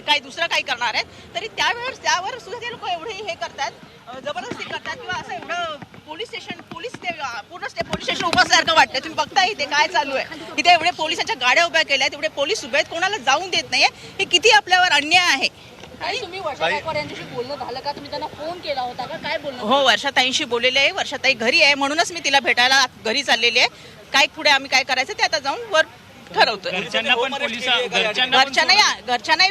काही दुसरं काही करणार आहेत. तरी त्यावेळेस त्यावर सुद्धा ते लोक एवढे हे करतात जबरदस्ती करतात किंवा असं एवढं पोलीस स्टेशन पोलीस ते पूर्ण स्टे पोलीस स्टेशन उभं असल्यासारखं वाटतं तुम्ही बघता इथे काय चालू आहे. इथे एवढे पोलिसांच्या गाड्या उभ्या केल्या आहेत एवढे पोलीस उभे आहेत. कोणाला जाऊन देत नाहीये. हे किती आपल्यावर अन्याय आहे. आणि तुम्ही बोलणं झालं का? तुम्ही त्यांना फोन केला होता का? काय बोलणं हो वर्षाताईंशी बोललेले आहे. वर्षाताई घरी आहे. म्हणूनच मी तिला भेटायला घरी चाललेली आहे. काय पुढे आम्ही काय करायचं ते आता जाऊन वर ठरवतोय. घरच्यांना पण पोलिसा घरच्यांना पण घरच्यांनाही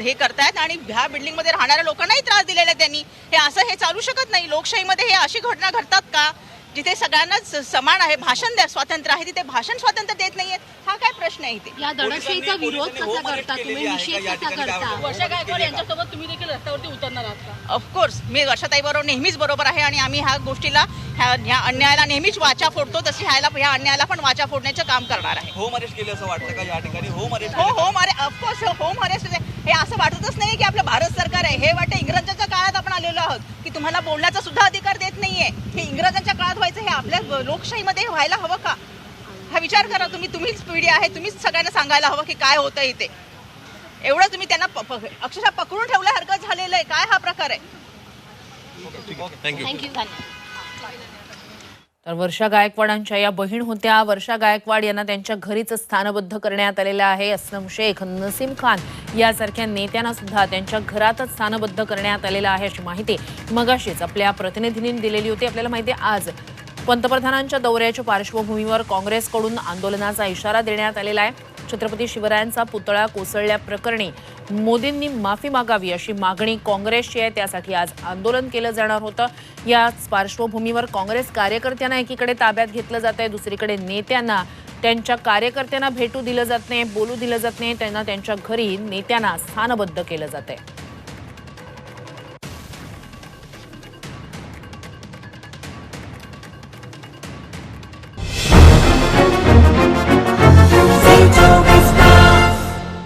हे करतायत आणि ह्या बिल्डिंगमध्ये राहणाऱ्या लोकांनाही त्रास दिलेला आहे त्यांनी. हे असं हे चालू शकत नाही. लोकशाहीमध्ये हे अशी घटना घडतात का? जिथे सगळ्यांनाच समान आहे भाषण द्या स्वातंत्र्य आहे तिथे भाषण स्वातंत्र्य देत नाहीये. हा काय प्रश्न आहे इथे? या दडपशाहीचा विरोध कसा करता? तुम्ही निषेध कसा करता? वर्षा गायकवाड यांच्यासोबत तुम्ही देखील रस्त्यावरती उतरणार आहात का? ऑफकोर्स मी वर्षाताई बरोबर नेहमीच बरोबर आहे आणि आम्ही ह्या गोष्टीला ह्या अन्यायाला नेहमीच वाचा फोडतो तशी ह्याला ह्या अन्यायाला पण वाचा फोडण्याचं काम करणार आहे. होम अरेस्ट केले असं वाटतं का या ठिकाणी? होम अरेस्ट हो होम अरे ऑफकोर्स होम अरेस्ट हे असं वाटतच नाही की आपलं भारत सरकार आहे. हे वाटतं इंग्रजांच्या काळात आपण आलेलो आहोत की तुम्हाला बोलण्याचा सुद्धा अधिकार देत नाहीये. हे इंग्रजांच्या आपल्या लोकशाहीमध्ये व्हायला हवं का? हा विचार करा तुम्ही तुम्हीच पिढी आहे तुम्हीच सगळ्यांना सांगायला हवं की काय होतं इथे. एवढं तुम्ही त्यांना अक्षरशः पकडून ठेवल्यासारखं झालेलं आहे. काय हा प्रकार आहे? थँक्यू थँक्यू तर वर्षा गायकवाडांच्या या बहीण होत्या. वर्षा गायकवाड यांना त्यांच्या घरीच स्थानबद्ध करण्यात आलेलं आहे. असलम शेख नसीम खान यासारख्या नेत्यांना सुद्धा त्यांच्या घरातच स्थानबद्ध करण्यात आलेलं आहे अशी माहिती मगाशीच आपल्या प्रतिनिधींनी दिलेली होती. आपल्याला माहिती आज पंतप्रधानांच्या दौऱ्याच्या पार्श्वभूमीवर काँग्रेसकडून आंदोलनाचा इशारा देण्यात आलेला आहे. छत्रपती शिवरायांचा पुतळा कोसळल्याप्रकरणी मोदींनी माफी मागावी अशी मागणी काँग्रेसची आहे. त्यासाठी आज आंदोलन केलं जाणार होतं. याच पार्श्वभूमीवर काँग्रेस कार्यकर्त्यांना एकीकडे ताब्यात घेतलं जात आहे. दुसरीकडे नेत्यांना त्यांच्या कार्यकर्त्यांना भेटू दिलं जात नाही बोलू दिलं जात नाही. त्यांना त्यांच्या घरी नेत्यांना स्थानबद्ध केलं जात आहे.